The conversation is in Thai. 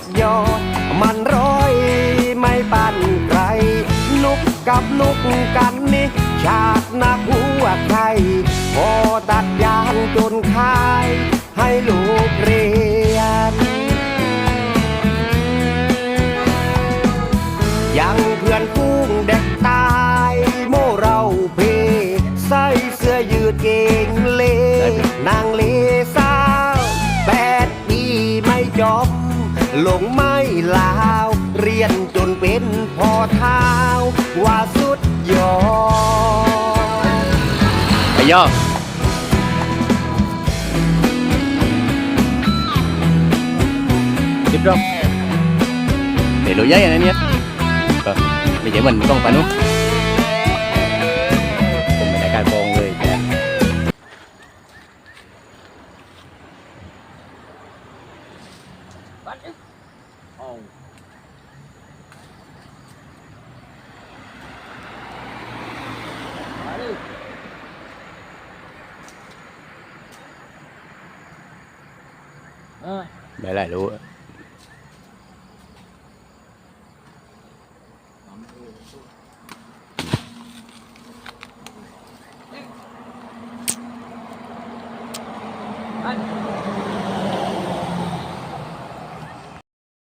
ดยอด มันร้อยไม่ปั่นใครนุกกับนุกกันนี่ชาตินักหัวใครพอตัดยางจนคาย ให้ลูกเรียน ยังเพื่อนกุ้งเด็กตายโมเราเพใส่เสื้อยืดเก่งเลนางเลสาวแปดปีไม่จบ ลงไม่ลาว เรียนจนเป็นพอเท้า ว่าสุดยอดไปย่อจิบรอบเดี๋ยวรู้ยัยอะไรเนี่ยก็ไม่ใช่เหมือนกล้องไปานุ ไม่ไรรู้ Anh